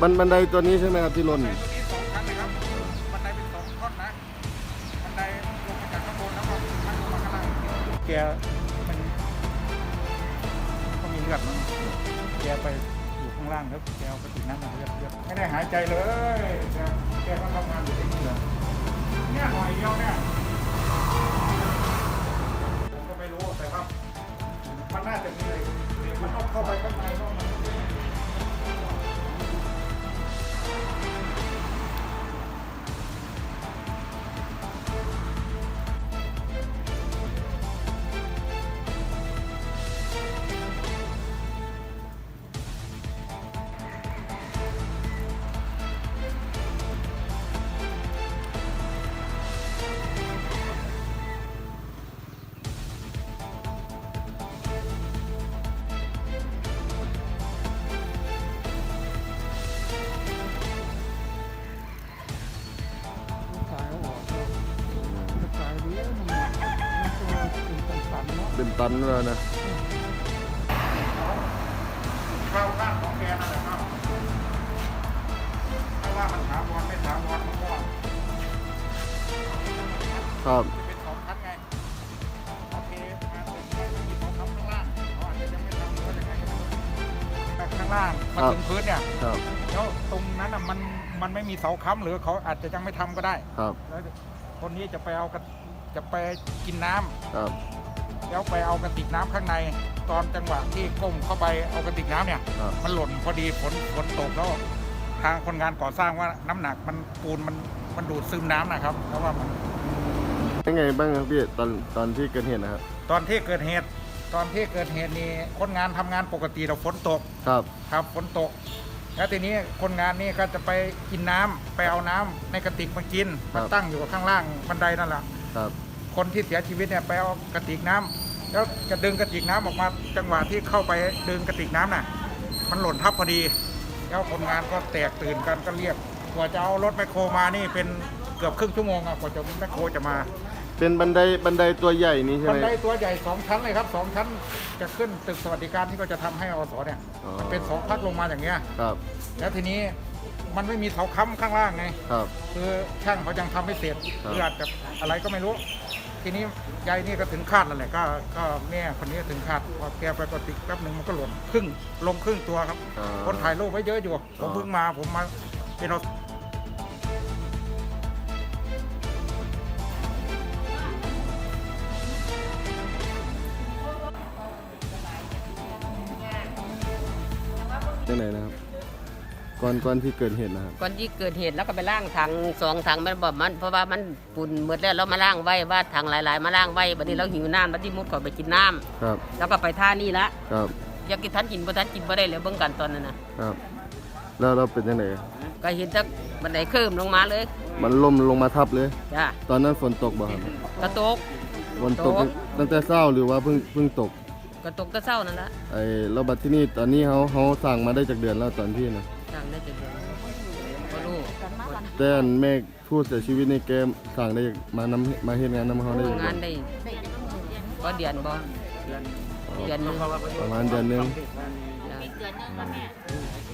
บันบันไดตัวนี้ใช่ไหมครับที่หล่น ตัวนี้สองชั้นนะครับ บันไดเป็นสองท่อนนะ บันไดลงมาจากข้างบนแล้วก็ข้ามาข้างล่างแกมันก็มีเลือดมั้งแกไปางล่างแล้วแกเอากระติกน้ำมาเรียบเลือดไม่ได้หายใจเลยแกแกก็ทำงานอยู่ที่นี่เลยเนี่ยหน่อยเดียวเนี่ย เนาะเป็นตันแล้วนะเข้าข้างของแกนั่นแหละครับถ้าว่ามันถาวรไม่ถาวรมันก็ครับจะเป็นสองชั้นไงโอเคมาถึงไม่มีสองชั้นข้างล่างเขาอาจจะยังไม่ทำหรือว่ายังไงก็ไม่รู้แต่ข้างล่างมันถึงพื้นเนี่ยครับแล้วตรงนั้นน่ะมันมันไม่มีเสาค้ำหรือเขาอาจจะยังไม่ทำก็ได้ ครับแล้วคนนี้จะไปเอากระจะไปกินน้ำครับ แล้วไปเอากระติกน้ำข้างใน ตอนจังหวะที่ก้มเข้าไปเอากระติกน้ำเนี่ย ครับ มันหล่นพอดีฝนฝนตกแล้ว ทางคนงานก่อสร้างว่าน้ำหนักมันปูนมันมันดูดซึมน้ำนะครับเพราะว่ามัน เป็นไงบ้างครับพี่ตอนตอนที่เกิดเหตุนะครับตอนที่เกิดเหตุ ตอนที่เกิดเหตุนี่คนงานทำงานปกติเราฝนตกครับครับฝนตก แล้วทีนี้คนงานนี่ก็จะไปกินน้ำไปเอาน้ำในกระติกมากินครัมาบตั้งอยู่ข้างล่างบันไดนั่นแหละครับ คนที่เสียชีวิตเนี่ยไปเอากระติกน้ำแล้วจะดึงกระติกน้ำออกมาจังหวะที่เข้าไปดึงกระติกน้ำน่ะ มันหล่นทับพอดี แล้วคนงานก็แตกตื่นกันก็เรียกกว่าจะเอารถแมคโครมานี่เป็นเกือบครึ่งชั่วโมงอะกว่าจะแมคโครจะมา เป็นบันไดบันไดตัวใหญ่นี้ใช่บัไหนมไดตัวใหญ่สองชั้นเลยครับสองชั้นจะขึ้นตึกสวัสดิการที่ก็จะทำให้อสเนี่ยอ๋อมันเป็นสองพักลงมาอย่างเงี้ยครับ แล้วทีนี้ มันไม่มีเสาค้ำข้างล่างไง ครับ คือช่างเขายังทำไม่เสร็จครับ หรืออาจจะอะไรก็ไม่รู้ ทีนี้ยายนี่ก็ถึงคาดนั่นแหละก็ก็แม่คนนี้ถึงคาดพอแกไปกดติกแป๊บหนึ่งมันก็หล่นครึ่งลงครึ่งตัวครับ อ่า คนถ่ายรูปไว้เยอะอยู่ผอ๋มอเพิ่งมาผมมาเป็นเอาที่ไหนนะครับ ก่อนก่อนที่เกิดเหตุนะครับ ก่อนที่เกิดเหตุแล้วก็ไปล้างถังสองถังมันบอกมันเพราะว่ามันปุ่นหมดแล้วเรามาล้างไว้ว่าถังหลาย ๆ มาล้างไว้บัดนี้เราหิวน้ำบัดนี้มุดเข้าไปกินน้ำครับแล้วก็ไปท่านี่ละครับ อยากกินทันกินบ่ทันกินบ่ได้เลยเบิ่งกันตอนนั้นนะครับ แล้วเราเป็นยังไงก็เห็นจักบันไดเคิมลงมาเลยมันล่มลงมาทับเลย จ้าตอนนั้นฝนตกบ่ครับกระตก ฝนตกตก ตั้งแต่เช้าหรือว่าเพิ่งเพิ่งตกกระตกแตะเช้านั่นละไอ้เราบัดที่นี่ตอนนี้เขาเขาสั่งมาได้จากเดือนแล้วตอนที่นะ สั่งได้จังเดือนบ่รู้แต่อันแม่ผู้เสียชีวิตในเกมสั่งได้มานำมาเฮ็ดงานนำเขาได้จากงาเดือนนได้บ่เดือนบ่เดือนหนึงประมาณเดือนหนึงจ้ะ